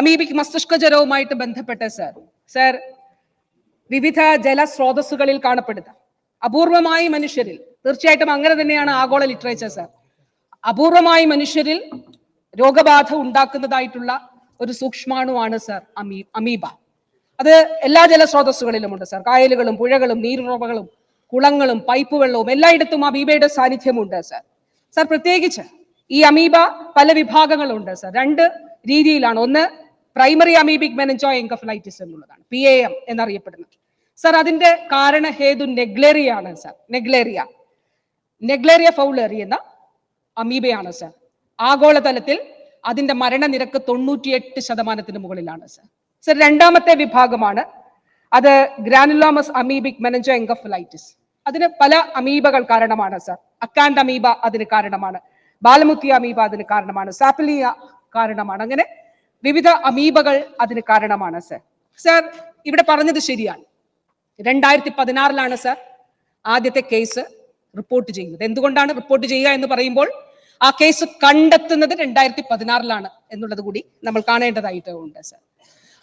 Amoebic മസ്തിഷ്ക ജ്വരവുമായിട്ട് ബന്ധപ്പെട്ട് sir. Sir വിവിധ ജലസ്രോതസ്സുകളിൽ കാണപ്പെടുന്ന അപൂർവമായി മനുഷ്യരിൽ തീർച്ചയായിട്ടും അങ്ങനെ തന്നെയാണ് ആഗോള ലിറ്ററേച്ചർ സർ. അപൂർവമായി മനുഷ്യരിൽ രോഗബാധ ഉണ്ടാക്കുന്നതായിട്ടുള്ള ഒരു സൂക്ഷ്മാണുവാണ് സർ അമീ അമീബ. അത് എല്ലാ ജലസ്രോതസ്സുകളിലുമുണ്ട് സർ. കായലുകളും പുഴകളും നീരുറവകളും കുളങ്ങളും പൈപ്പ് വെള്ളവും എല്ലായിടത്തും അമീബയുടെ സാന്നിധ്യമുണ്ട് സർ. സർ പ്രത്യേകിച്ച് ഈ അമീബ പല വിഭാഗങ്ങളുണ്ട് സർ. രണ്ട് രീതിയിലാണ്. ഒന്ന് പ്രൈമറി അമീബിക് മെനഞ്ചോ എൻകഫലൈറ്റിസ് എന്നുള്ളതാണ്. പി എ എം എന്നറിയപ്പെടുന്നത്. സർ അതിന്റെ കാരണ ഹേതു നെഗ്ലേറിയ ആണ് സർ നെഗ്ലേറിയ. നെഗ്ലേറിയ ഫൗളേറി എന്ന അമീബയാണ് സർ ആഗോളതലത്തിൽ അതിന്റെ മരണനിരക്ക് തൊണ്ണൂറ്റിയെട്ട് ശതമാനത്തിന് മുകളിലാണ് സർ സർ രണ്ടാമത്തെ വിഭാഗമാണ് അത് ഗ്രാനുലോമസ് അമീബിക് മെനഞ്ചോ എൻകഫലൈറ്റിസ് അതിന് പല അമീബകൾ കാരണമാണ് സർ അക്കാൻഡ് അമീബ അതിന് കാരണമാണ്. ബാലമുത്തി അമീബ അതിന് കാരണമാണ്. സാപ്പിലിയ കാരണമാണ്. അങ്ങനെ വിവിധ അമീബകൾ അതിന് കാരണമാണ് സർ സർ ഇവിടെ പറഞ്ഞത് ശരിയാണ്. രണ്ടായിരത്തി പതിനാറിലാണ് സർ ആദ്യത്തെ കേസ് റിപ്പോർട്ട് ചെയ്യുന്നത്. എന്തുകൊണ്ടാണ് റിപ്പോർട്ട് ചെയ്യുക എന്ന് പറയുമ്പോൾ ആ കേസ് കണ്ടെത്തുന്നത് രണ്ടായിരത്തി പതിനാറിലാണ് എന്നുള്ളത് കൂടി നമ്മൾ കാണേണ്ടതായിട്ട് ഉണ്ട് സർ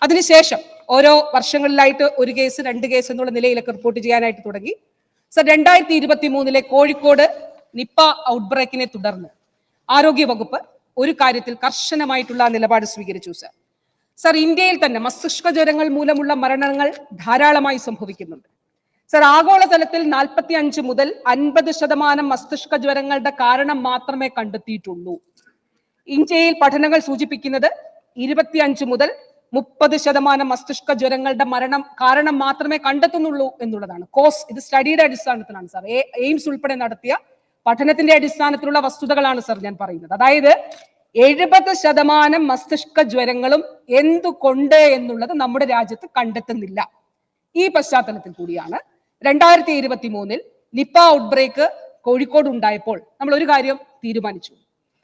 അതിനുശേഷം ഓരോ വർഷങ്ങളിലായിട്ട് ഒരു കേസ് രണ്ട് കേസ് എന്നുള്ള നിലയിലൊക്കെ റിപ്പോർട്ട് ചെയ്യാനായിട്ട് തുടങ്ങി. സർ രണ്ടായിരത്തി ഇരുപത്തി മൂന്നിലെ കോഴിക്കോട് നിപ്പ ഔട്ട്ബ്രേക്കിനെ തുടർന്ന് ആരോഗ്യ വകുപ്പ് ഒരു കാര്യത്തിൽ കർശനമായിട്ടുള്ള നിലപാട് സ്വീകരിച്ചു സർ സർ ഇന്ത്യയിൽ തന്നെ മസ്തിഷ്ക ജ്വരങ്ങൾ മൂലമുള്ള മരണങ്ങൾ ധാരാളമായി സംഭവിക്കുന്നുണ്ട്. സർ ആഗോളതലത്തിൽ നാൽപ്പത്തി അഞ്ച് മുതൽ അൻപത് ശതമാനം മസ്തിഷ്ക ജ്വരങ്ങളുടെ കാരണം മാത്രമേ കണ്ടെത്തിയിട്ടുള്ളൂ. ഇന്ത്യയിൽ പഠനങ്ങൾ സൂചിപ്പിക്കുന്നത് ഇരുപത്തിയഞ്ച് മുതൽ മുപ്പത് ശതമാനം മസ്തിഷ്ക ജ്വരങ്ങളുടെ മരണം കാരണം മാത്രമേ കണ്ടെത്തുന്നുള്ളൂ എന്നുള്ളതാണ്. കോസ് ഇത് സ്റ്റഡിയുടെ അടിസ്ഥാനത്തിലാണ് സർ എയിംസ് ഉൾപ്പെടെ നടത്തിയ പഠനത്തിന്റെ അടിസ്ഥാനത്തിലുള്ള വസ്തുതകളാണ് സർ ഞാൻ പറയുന്നത്. അതായത് എഴുപത് ശതമാനം മസ്തിഷ്ക ജ്വരങ്ങളും എന്തുകൊണ്ട് എന്നുള്ളത് നമ്മുടെ രാജ്യത്ത് കണ്ടെത്തുന്നില്ല. ഈ പശ്ചാത്തലത്തിൽ കൂടിയാണ്. രണ്ടായിരത്തി ഇരുപത്തി മൂന്നിൽ നിപ്പ ഔട്ട്ബ്രേക്ക് കോഴിക്കോട് ഉണ്ടായപ്പോൾ നമ്മൾ ഒരു കാര്യം തീരുമാനിച്ചു.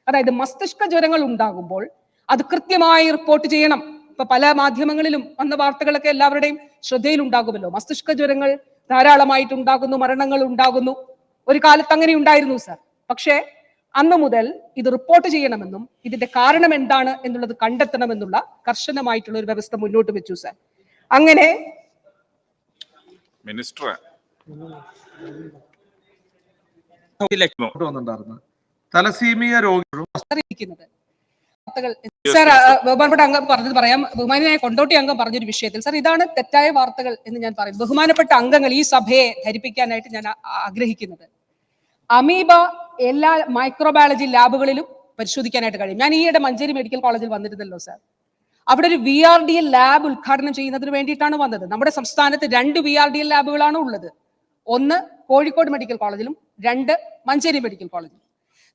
അതായത് മസ്തിഷ്ക ജ്വരങ്ങൾ ഉണ്ടാകുമ്പോൾ അത് കൃത്യമായി റിപ്പോർട്ട് ചെയ്യണം. ഇപ്പൊ പല മാധ്യമങ്ങളിലും വന്ന വാർത്തകളൊക്കെ എല്ലാവരുടെയും ശ്രദ്ധയിൽ ഉണ്ടാകുമല്ലോ മസ്തിഷ്ക ജ്വരങ്ങൾ ധാരാളമായിട്ട് ഉണ്ടാകുന്നു മരണങ്ങൾ ഉണ്ടാകുന്നു. ഒരു കാലത്ത് അങ്ങനെ ഉണ്ടായിരുന്നു സർ പക്ഷേ അന്ന് മുതൽ ഇത് റിപ്പോർട്ട് ചെയ്യണമെന്നും ഇതിന്റെ കാരണം എന്താണ് എന്നുള്ളത് കണ്ടെത്തണമെന്നുള്ള കർശനമായിട്ടുള്ള ഒരു വ്യവസ്ഥ മുന്നോട്ട് വെച്ചു സർ അങ്ങനെ മിനിസ്റ്റർ തലസീമിയ സാർ ബഹുമാനപ്പെട്ട അംഗം പറഞ്ഞത് പറയാം. ബഹുമാനായ കൊണ്ടോട്ടി അംഗം പറഞ്ഞൊരു വിഷയത്തിൽ സാർ ഇതാണ് തെറ്റായ വാർത്തകൾ എന്ന് ഞാൻ പറയും. ബഹുമാനപ്പെട്ട അംഗങ്ങൾ ഈ സഭയെ ധരിപ്പിക്കാനായിട്ട് ഞാൻ ആഗ്രഹിക്കുന്നത്. അമീബ എല്ലാ മൈക്രോബയോളജി ലാബുകളിലും പരിശോധിക്കാനായിട്ട് കഴിയും. ഞാൻ ഈയിടെ മഞ്ചേരി മെഡിക്കൽ കോളേജിൽ വന്നിരുന്നല്ലോ സാർ അവിടെ ഒരു V R D L lab ഉദ്ഘാടനം ചെയ്യുന്നതിന് വേണ്ടിയിട്ടാണ് വന്നത്. നമ്മുടെ സംസ്ഥാനത്ത് രണ്ട് വി ആർ ഡി എൽ ലാബുകളാണ് ഉള്ളത്. ഒന്ന് കോഴിക്കോട് മെഡിക്കൽ കോളേജിലും രണ്ട് മഞ്ചേരി മെഡിക്കൽ കോളേജിലും.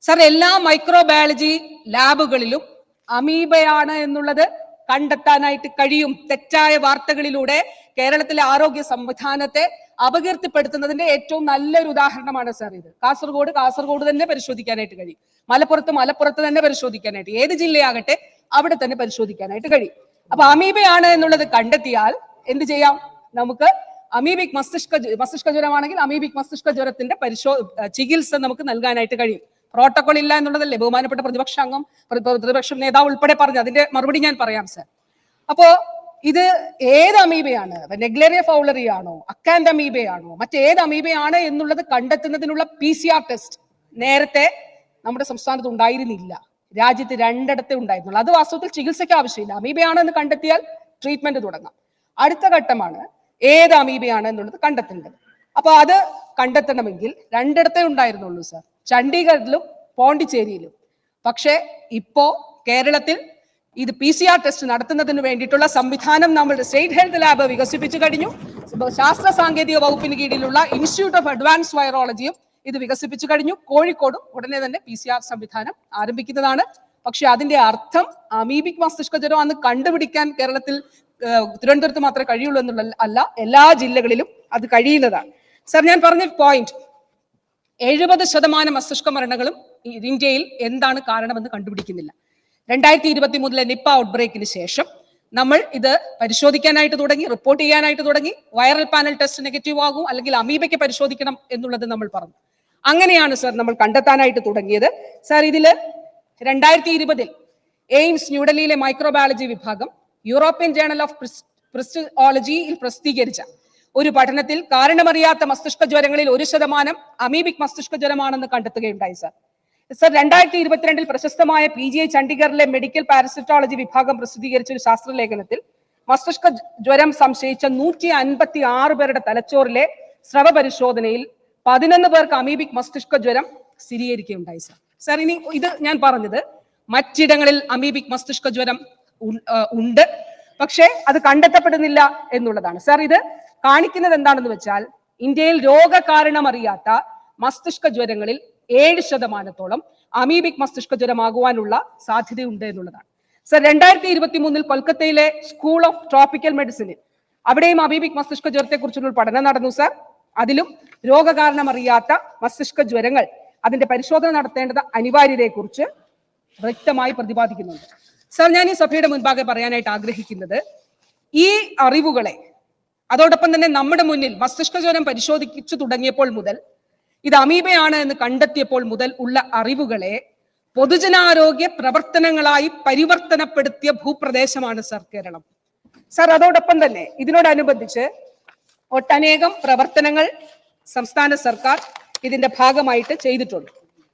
സാർ എല്ലാ മൈക്രോബയോളജി ലാബുകളിലും അമീബയാണ് എന്നുള്ളത് കണ്ടെത്താനായിട്ട് കഴിയും. തെറ്റായ വാർത്തകളിലൂടെ കേരളത്തിലെ ആരോഗ്യ സംവിധാനത്തെ അപകീർത്തിപ്പെടുത്തുന്നതിന്റെ ഏറ്റവും നല്ലൊരു ഉദാഹരണമാണ് സാർ ഇത്. കാസർഗോഡ് കാസർഗോഡ് തന്നെ പരിശോധിക്കാനായിട്ട് കഴിയും. മലപ്പുറത്ത് മലപ്പുറത്ത് തന്നെ പരിശോധിക്കാനായിട്ട്. ഏത് ജില്ലയാകട്ടെ അവിടെ തന്നെ പരിശോധിക്കാനായിട്ട് കഴിയും. അപ്പൊ അമീബയാണ് എന്നുള്ളത് കണ്ടെത്തിയാൽ എന്ത് ചെയ്യാം? നമുക്ക് അമീബിക് മസ്തിഷ്ക മസ്തിഷ്ക ജ്വരമാണെങ്കിൽ അമീബിക് മസ്തിഷ്ക ജ്വരത്തിന്റെ പരിശോ ചികിത്സ നമുക്ക് നൽകാനായിട്ട് കഴിയും. പ്രോട്ടോകോൾ ഇല്ല എന്നുള്ളതല്ലേ ബഹുമാനപ്പെട്ട പ്രതിപക്ഷ അംഗം പ്ര- പ്ര- പ്രതിപക്ഷ നേതാവ് ഉൾപ്പെടെ പറഞ്ഞു അതിന്റെ മറുപടി ഞാൻ പറയാം സർ. അപ്പോ ഇത് ഏത് അമീബയാണ്? നെഗ്ലേറിയ ഫൗളറി ആണോ അക്കാൻഡ് അമീബയാണോ? മറ്റേത് അമീബയാണ് എന്നുള്ളത് കണ്ടെത്തുന്നതിനുള്ള പി സി ആർ ടെസ്റ്റ് നേരത്തെ നമ്മുടെ സംസ്ഥാനത്ത് ഉണ്ടായിരുന്നില്ല. രാജ്യത്ത് രണ്ടിടത്തെ ഉണ്ടായിരുന്നുള്ളൂ. അത് വാസ്തവത്തിൽ ചികിത്സയ്ക്ക് ആവശ്യമില്ല. അമീബയാണ് എന്ന് കണ്ടെത്തിയാൽ ട്രീറ്റ്മെന്റ് തുടങ്ങാം. അടുത്ത ഘട്ടമാണ് ഏത് അമീബയാണ് എന്നുള്ളത് കണ്ടെത്തേണ്ടത്. അപ്പൊ അത് കണ്ടെത്തണമെങ്കിൽ രണ്ടിടത്തെ ഉണ്ടായിരുന്നുള്ളൂ സർ ചണ്ഡീഗഡിലും പോണ്ടിച്ചേരിയിലും. പക്ഷേ ഇപ്പോ കേരളത്തിൽ ഇത് പി സി ആർ ടെസ്റ്റ് നടത്തുന്നതിന് വേണ്ടിയിട്ടുള്ള സംവിധാനം നമ്മളുടെ സ്റ്റേറ്റ് ഹെൽത്ത് ലാബ് വികസിപ്പിച്ചു കഴിഞ്ഞു. ശാസ്ത്ര സാങ്കേതിക വകുപ്പിന് കീഴിലുള്ള ഇൻസ്റ്റിറ്റ്യൂട്ട് ഓഫ് അഡ്വാൻസ് വൈറോളജിയും ഇത് വികസിപ്പിച്ചു കഴിഞ്ഞു. കോഴിക്കോടും ഉടനെ തന്നെ പി സി ആർ സംവിധാനം ആരംഭിക്കുന്നതാണ്. പക്ഷെ അതിന്റെ അർത്ഥം അമീബിക് മസ്തിഷ്ക ജ്വരം അന്ന് കണ്ടുപിടിക്കാൻ കേരളത്തിൽ തിരുവനന്തപുരത്ത് മാത്രമേ കഴിയുള്ളൂ എന്നുള്ള അല്ല എല്ലാ ജില്ലകളിലും അത് കഴിയുന്നതാണ്. സർ ഞാൻ പറഞ്ഞ പോയിന്റ് എഴുപത് ശതമാനം മസ്തിഷ്ക മരണങ്ങളും ഇന്ത്യയിൽ എന്താണ് കാരണമെന്ന് കണ്ടുപിടിക്കുന്നില്ല. രണ്ടായിരത്തി ഇരുപത്തി മൂന്നിലെ നിപ്പ ഔട്ട്ബ്രേക്കിന് ശേഷം നമ്മൾ ഇത് പരിശോധിക്കാനായിട്ട് തുടങ്ങി റിപ്പോർട്ട് ചെയ്യാനായിട്ട് തുടങ്ങി. വൈറൽ പാനൽ ടെസ്റ്റ് നെഗറ്റീവ് ആകും അല്ലെങ്കിൽ അമീബയ്ക്ക് പരിശോധിക്കണം എന്നുള്ളത് നമ്മൾ പറഞ്ഞു. അങ്ങനെയാണ് സർ നമ്മൾ കണ്ടെത്താനായിട്ട് തുടങ്ങിയത്. സർ ഇതിൽ രണ്ടായിരത്തി ഇരുപതിൽ എയിംസ് ന്യൂഡൽഹിയിലെ മൈക്രോബയോളജി വിഭാഗം യൂറോപ്യൻ ജേണൽ ഓഫ് ക്രിസ്റ്റോളജിയിൽ പ്രസിദ്ധീകരിച്ച ഒരു പഠനത്തിൽ കാരണമറിയാത്ത മസ്തിഷ്ക ജ്വരങ്ങളിൽ ഒരു ശതമാനം അമീബിക് മസ്തിഷ്ക ജ്വരമാണെന്ന് കണ്ടെത്തുകയുണ്ടായി സർ സർ രണ്ടായിരത്തി ഇരുപത്തിരണ്ടിൽ പ്രശസ്തമായ പി ജി ഐ ചണ്ഡീഗറിലെ മെഡിക്കൽ പാരസിറ്റോളജി വിഭാഗം പ്രസിദ്ധീകരിച്ച ഒരു ശാസ്ത്രലേഖനത്തിൽ മസ്തിഷ്ക ജ്വരം സംശയിച്ച നൂറ്റി അൻപത്തി ആറ് പേരുടെ തലച്ചോറിലെ സ്രവ പരിശോധനയിൽ പതിനൊന്ന് പേർക്ക് അമീബിക് മസ്തിഷ്ക ജ്വരം സ്ഥിരീകരിക്കുകയുണ്ടായി സർ. സർ ഇനി ഇത് ഞാൻ പറഞ്ഞത് മറ്റിടങ്ങളിൽ അമീബിക് മസ്തിഷ്ക ജ്വരം ഉണ്ട് പക്ഷേ അത് കണ്ടെത്തപ്പെടുന്നില്ല എന്നുള്ളതാണ്. സർ ഇത് കാണിക്കുന്നത് എന്താണെന്ന് വെച്ചാൽ ഇന്ത്യയിൽ രോഗകാരണമറിയാത്ത മസ്തിഷ്ക ജ്വരങ്ങളിൽ ഏഴ് ശതമാനത്തോളം അമീബിക് മസ്തിഷ്ക ജ്വരമാകുവാനുള്ള സാധ്യതയുണ്ട് എന്നുള്ളതാണ്. സർ രണ്ടായിരത്തി ഇരുപത്തി മൂന്നിൽ കൊൽക്കത്തയിലെ സ്കൂൾ ഓഫ് ട്രോപ്പിക്കൽ മെഡിസിനിൽ അവിടെയും അമീബിക് മസ്തിഷ്ക ജ്വരത്തെ കുറിച്ചുള്ള പഠനം നടന്നു സർ. അതിലും രോഗകാരണമറിയാത്ത മസ്തിഷ്ക ജ്വരങ്ങൾ അതിന്റെ പരിശോധന നടത്തേണ്ടത് അനിവാര്യതയെക്കുറിച്ച് വ്യക്തമായി പ്രതിപാദിക്കുന്നുണ്ട്. സർ ഞാൻ ഈ സഭയുടെ മുൻപാകെ പറയാനായിട്ട് ആഗ്രഹിക്കുന്നത് ഈ അറിവുകളെ അതോടൊപ്പം തന്നെ നമ്മുടെ മുന്നിൽ മസ്തിഷ്ക ജ്വരം പരിശോധിച്ചു തുടങ്ങിയപ്പോൾ മുതൽ ഇത് അമീബയാണ് എന്ന് കണ്ടെത്തിയപ്പോൾ മുതൽ ഉള്ള അറിവുകളെ പൊതുജനാരോഗ്യ പ്രവർത്തനങ്ങളായി പരിവർത്തനപ്പെടുത്തിയ ഭൂപ്രദേശമാണ് സർ കേരളം. സർ അതോടൊപ്പം തന്നെ ഇതിനോടനുബന്ധിച്ച് ഒട്ടനേകം പ്രവർത്തനങ്ങൾ സംസ്ഥാന സർക്കാർ ഇതിന്റെ ഭാഗമായിട്ട് ചെയ്തിട്ടുണ്ട്.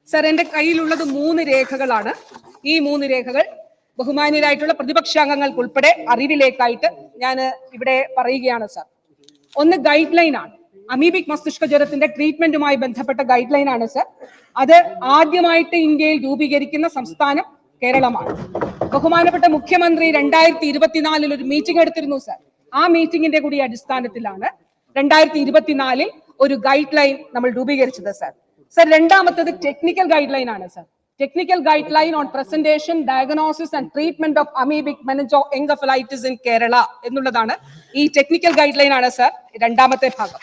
സർ എന്റെ കയ്യിലുള്ളത് മൂന്ന് രേഖകളാണ്. ഈ മൂന്ന് രേഖകൾ ബഹുമാന്യരായിട്ടുള്ള പ്രതിപക്ഷാംഗങ്ങൾക്ക് ഉൾപ്പെടെ അറിവിലേക്കായിട്ട് ഞാൻ ഇവിടെ പറയുകയാണ് സർ. ഒന്ന് ഗൈഡ് ലൈൻ ആണ് അമീബിക് മസ്തിഷ്ക ജ്വരത്തിന്റെ ട്രീറ്റ്മെന്റുമായി ബന്ധപ്പെട്ട ഗൈഡ് ലൈൻ ആണ് സർ. അത് ആദ്യമായിട്ട് ഇന്ത്യയിൽ രൂപീകരിക്കുന്ന സംസ്ഥാനം കേരളമാണ്. ബഹുമാനപ്പെട്ട മുഖ്യമന്ത്രി രണ്ടായിരത്തി ഇരുപത്തിനാലിൽ ഒരു മീറ്റിംഗ് എടുത്തിരുന്നു സർ. ആ മീറ്റിംഗിന്റെ കൂടി അടിസ്ഥാനത്തിലാണ് രണ്ടായിരത്തി ഇരുപത്തിനാലിൽ ഒരു ഗൈഡ് ലൈൻ നമ്മൾ രൂപീകരിച്ചത് സർ. സർ രണ്ടാമത്തത് ടെക്നിക്കൽ ഗൈഡ് ലൈൻ ആണ് sir. Technical guideline on presentation diagnosis and treatment of amoebic meningoencephalitis in Kerala എന്നുള്ളതാണ് ഈ ടെക്നിക്കൽ ഗൈഡ് ലൈൻ ആണ് സർ രണ്ടാമത്തെ ഭാഗം.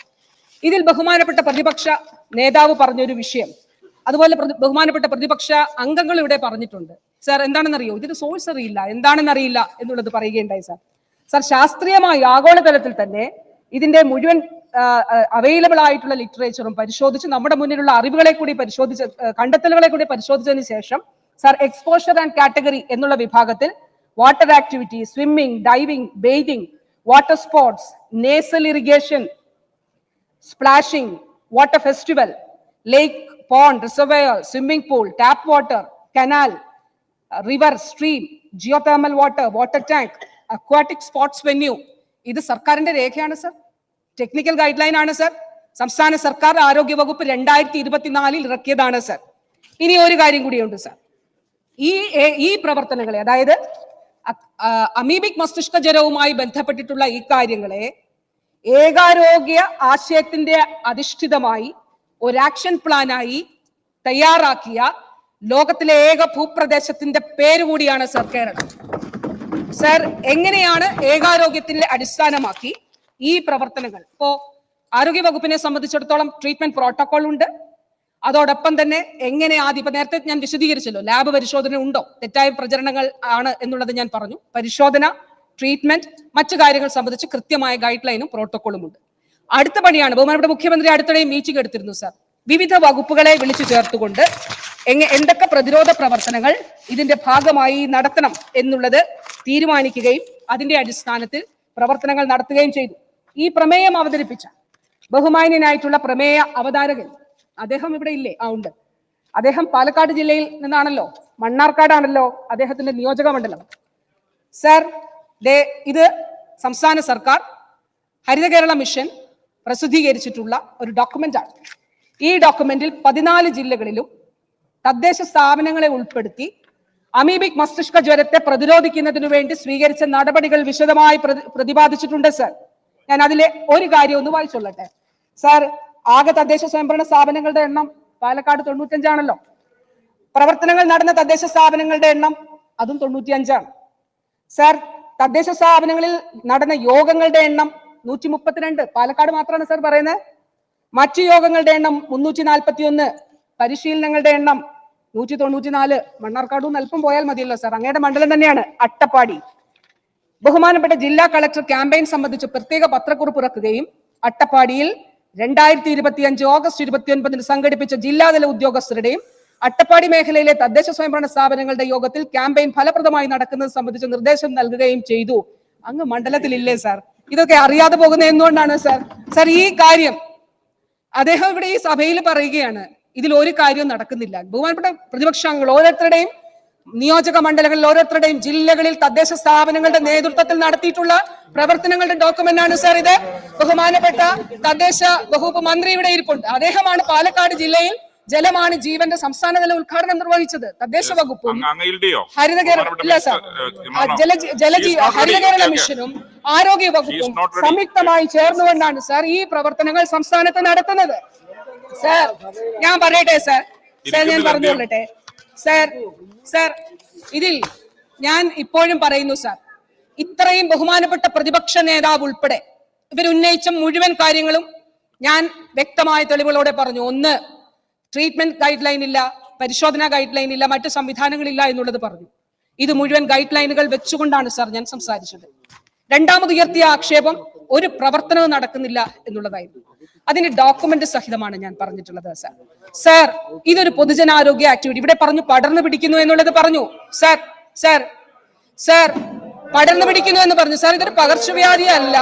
ഇതിൽ ബഹുമാനപ്പെട്ട പ്രതിപക്ഷ നേതാവ് പറഞ്ഞൊരു വിഷയം. അതുപോലെ ബഹുമാനപ്പെട്ട പ്രതിപക്ഷ അംഗങ്ങൾ ഇവിടെ പറഞ്ഞിട്ടുണ്ട്. സാർ എന്താണെന്നറിയോ? ഇതിന് സോഴ്സ് അറിയില്ല. എന്താണെന്നറിയില്ല എന്നുള്ളത് പറയുകയുണ്ടായി സാർ. സാർ ശാസ്ത്രീയമായി ആഗോളതലത്തിൽ തന്നെ ഇതിന്റെ മുഴുവൻ അവൈലബിൾ ആയിട്ടുള്ള ലിറ്ററേച്ചറും പരിശോധിച്ച് നമ്മുടെ മുന്നിലുള്ള അറിവുകളെ കൂടി പരിശോധിച്ച് കണ്ടെത്തലുകളെ കൂടി പരിശോധിച്ചതിന് ശേഷം സാർ എക്സ്പോഷർ ആൻഡ് കാറ്റഗറി എന്നുള്ള വിഭാഗത്തിൽ water activity swimming diving bathing water sports nasal irrigation splashing, water festival, lake, pond, reservoir, swimming pool, tap water, canal, uh, river, stream, geothermal water, water tank, aquatic sports venue. ഇത് സർക്കാരിന്റെ രേഖയാണ് sir technical guide line ആണ് sir സംസ്ഥാന സർക്കാർ ആരോഗ്യ വകുപ്പ് രണ്ടായിരത്തി ഇരുപത്തിനാലിൽ ഇറക്കിയതാണ് സർ ഇനി ഒരു കാര്യം കൂടിയുണ്ട് സർ ഈ ഈ പ്രവർത്തനങ്ങളെ അതായത് അമീബിക് മസ്തിഷ്ക ജ്വരവുമായി ബന്ധപ്പെട്ടിട്ടുള്ള ഈ കാര്യങ്ങളെ ഏകാരോഗ്യ ആശയത്തിന്റെ അധിഷ്ഠിതമായി ഒരു ആക്ഷൻ പ്ലാനായി തയ്യാറാക്കിയ ലോകത്തിലെ ഏക ഭൂപ്രദേശത്തിന്റെ പേര് കൂടിയാണ് സർ കേരളം. സർ എങ്ങനെയാണ് ഏകാരോഗ്യത്തിന്റെ അടിസ്ഥാനമാക്കി ഈ പ്രവർത്തനങ്ങൾ? ഇപ്പോ ആരോഗ്യ വകുപ്പിനെ സംബന്ധിച്ചിടത്തോളം ട്രീറ്റ്മെന്റ് പ്രോട്ടോകോൾ ഉണ്ട്. അതോടൊപ്പം തന്നെ എങ്ങനെ ആദ്യം ഇപ്പൊ നേരത്തെ ഞാൻ വിശദീകരിച്ചല്ലോ ലാബ് പരിശോധന ഉണ്ടോ? തെറ്റായ പ്രചരണങ്ങൾ ആണ് എന്നുള്ളത് ഞാൻ പറഞ്ഞു. പരിശോധന ട്രീറ്റ്മെന്റ് മറ്റു കാര്യങ്ങൾ സംബന്ധിച്ച് കൃത്യമായ ഗൈഡ് ലൈനും പ്രോട്ടോകോളും ഉണ്ട്. അടുത്ത പണിയാണ് ബഹുമാനപ്പെട്ട മുഖ്യമന്ത്രി അടുത്തിടെ മീറ്റിംഗ് എടുത്തിരുന്നു സാർ വിവിധ വകുപ്പുകളെ വിളിച്ചു ചേർത്തുകൊണ്ട് എങ്ങ എന്തൊക്കെ പ്രതിരോധ പ്രവർത്തനങ്ങൾ ഇതിന്റെ ഭാഗമായി നടത്തണം എന്നുള്ളത് തീരുമാനിക്കുകയും അതിന്റെ അടിസ്ഥാനത്തിൽ പ്രവർത്തനങ്ങൾ നടത്തുകയും ചെയ്തു. ഈ പ്രമേയം അവതരിപ്പിച്ച ബഹുമാന്യനായിട്ടുള്ള പ്രമേയ അവതാരകൻ അദ്ദേഹം ഇവിടെ ഇല്ലേ? ആ ഉണ്ട്. അദ്ദേഹം പാലക്കാട് ജില്ലയിൽ നിന്നാണല്ലോ മണ്ണാർക്കാടാണല്ലോ അദ്ദേഹത്തിന്റെ നിയോജക മണ്ഡലം. സർ ദേ ഇത് സംസ്ഥാന സർക്കാർ ഹരിത കേരള മിഷൻ പ്രസിദ്ധീകരിച്ചിട്ടുള്ള ഒരു ഡോക്യുമെന്റാണ് ഈ ഡോക്യുമെന്റിൽ പതിനാല് ജില്ലകളിലും തദ്ദേശ സ്ഥാപനങ്ങളെ ഉൾപ്പെടുത്തി അമീബിക് മസ്തിഷ്ക ജ്വരത്തെ പ്രതിരോധിക്കുന്നതിനു വേണ്ടി സ്വീകരിച്ച നടപടികൾ വിശദമായി പ്രതിപാദിച്ചിട്ടുണ്ട് സർ ഞാൻ അതിലെ ഒരു കാര്യം ഒന്ന് വായിച്ചൊള്ളട്ടെ സർ ആകെ തദ്ദേശ സ്വയംഭരണ സ്ഥാപനങ്ങളുടെ എണ്ണം പാലക്കാട് തൊണ്ണൂറ്റഞ്ചാണല്ലോ. പ്രവർത്തനങ്ങൾ നടന്ന തദ്ദേശ സ്ഥാപനങ്ങളുടെ എണ്ണം അതും തൊണ്ണൂറ്റിയഞ്ചാണ്. സർ തദ്ദേശ സ്ഥാപനങ്ങളിൽ നടന്ന യോഗങ്ങളുടെ എണ്ണം നൂറ്റി മുപ്പത്തിരണ്ട് പാലക്കാട് മാത്രമാണ് സർ പറയുന്നത്. മറ്റു യോഗങ്ങളുടെ എണ്ണം മുന്നൂറ്റി നാൽപ്പത്തി ഒന്ന് പരിശീലനങ്ങളുടെ എണ്ണം നൂറ്റി തൊണ്ണൂറ്റി നാല് മണ്ണാർക്കാടും അല്പം പോയാൽ മതിയല്ലോ സാർ അങ്ങയുടെ മണ്ഡലം തന്നെയാണ് അട്ടപ്പാടി. ബഹുമാനപ്പെട്ട ജില്ലാ കളക്ടർ ക്യാമ്പയിൻ സംബന്ധിച്ച് പ്രത്യേക പത്രക്കുറിപ്പ് ഇറക്കുകയും അട്ടപ്പാടിയിൽ രണ്ടായിരത്തി ഇരുപത്തി അഞ്ച് ഓഗസ്റ്റ് ഇരുപത്തി ഒൻപതിന് സംഘടിപ്പിച്ച ജില്ലാതല ഉദ്യോഗസ്ഥരുടെയും അട്ടപ്പാടി മേഖലയിലെ തദ്ദേശ സ്വയംഭരണ സ്ഥാപനങ്ങളുടെ യോഗത്തിൽ ക്യാമ്പയിൻ ഫലപ്രദമായി നടക്കുന്നത് സംബന്ധിച്ച് നിർദ്ദേശം നൽകുകയും ചെയ്തു. അങ്ങ് മണ്ഡലത്തിലില്ലേ സാർ? ഇതൊക്കെ അറിയാതെ പോകുന്ന എന്തുകൊണ്ടാണ് സാർ? സാർ ഈ കാര്യം അദ്ദേഹം ഇവിടെ ഈ സഭയിൽ പറയുകയാണ്. ഇതിൽ ഒരു കാര്യവും നടക്കുന്നില്ല. ബഹുമാനപ്പെട്ട പ്രതിപക്ഷാംഗങ്ങൾ ഓരോരുത്തരുടെയും നിയോജക മണ്ഡലങ്ങളിൽ ഓരോരുത്തരുടെയും ജില്ലകളിൽ തദ്ദേശ സ്ഥാപനങ്ങളുടെ നേതൃത്വത്തിൽ നടത്തിയിട്ടുള്ള പ്രവർത്തനങ്ങളുടെ ഡോക്യുമെന്റ് ആണ് സാർ ഇത്. ബഹുമാനപ്പെട്ട തദ്ദേശ വകുപ്പ് മന്ത്രി ഇവിടെ ഇരിപ്പുണ്ട്. അദ്ദേഹമാണ് പാലക്കാട് ജില്ലയിൽ ജലമാണ് ജീവന്റെ സംസ്ഥാനതല ഉദ്ഘാടനം നിർവഹിച്ചത്. തദ്ദേശ വകുപ്പും ഹരിത കേരള സാർ. ജല ജലജീ ഹരിത കേരള. മിഷനും ആരോഗ്യ വകുപ്പും. സംയുക്തമായി ചേർന്നുകൊണ്ടാണ് സാർ ഈ പ്രവർത്തനങ്ങൾ സംസ്ഥാനത്ത് നടത്തുന്നത്. സാർ ഞാൻ പറയട്ടെ സാർ? സാർ ഞാൻ പറഞ്ഞുകൊള്ളട്ടെ. സാർ സാർ ഇതിൽ ഞാൻ ഇപ്പോഴും പറയുന്നു സാർ. ഇത്രയും ബഹുമാനപ്പെട്ട പ്രതിപക്ഷ നേതാവ് ഉൾപ്പെടെ ഇവരുന്നയിച്ച മുഴുവൻ കാര്യങ്ങളും ഞാൻ വ്യക്തമായ തെളിവുകളോടെ പറഞ്ഞു. ഒന്ന് ട്രീറ്റ്മെന്റ് ഗൈഡ് ലൈൻ ഇല്ല പരിശോധന ഗൈഡ് ലൈൻ ഇല്ല മറ്റു സംവിധാനങ്ങളില്ല എന്നുള്ളത് പറഞ്ഞു. ഇത് മുഴുവൻ ഗൈഡ് ലൈനുകൾ വെച്ചുകൊണ്ടാണ് സാർ ഞാൻ സംസാരിച്ചത്. രണ്ടാമത് ഉയർത്തിയ ആക്ഷേപം ഒരു പ്രവർത്തനവും നടക്കുന്നില്ല എന്നുള്ളതായിരുന്നു. അതിന് ഡോക്യുമെന്റ് സഹിതമാണ് ഞാൻ പറഞ്ഞിട്ടുള്ളത് സാർ സാർ ഇതൊരു പൊതുജനാരോഗ്യ ആക്ടിവിറ്റി ഇവിടെ പറഞ്ഞു പടർന്നു പിടിക്കുന്നു എന്നുള്ളത് പറഞ്ഞു. സാർ സാർ സാർ പടർന്നു പിടിക്കുന്നു എന്ന് പറഞ്ഞു. സാർ ഇതൊരു പകർച്ചവ്യാധി അല്ല.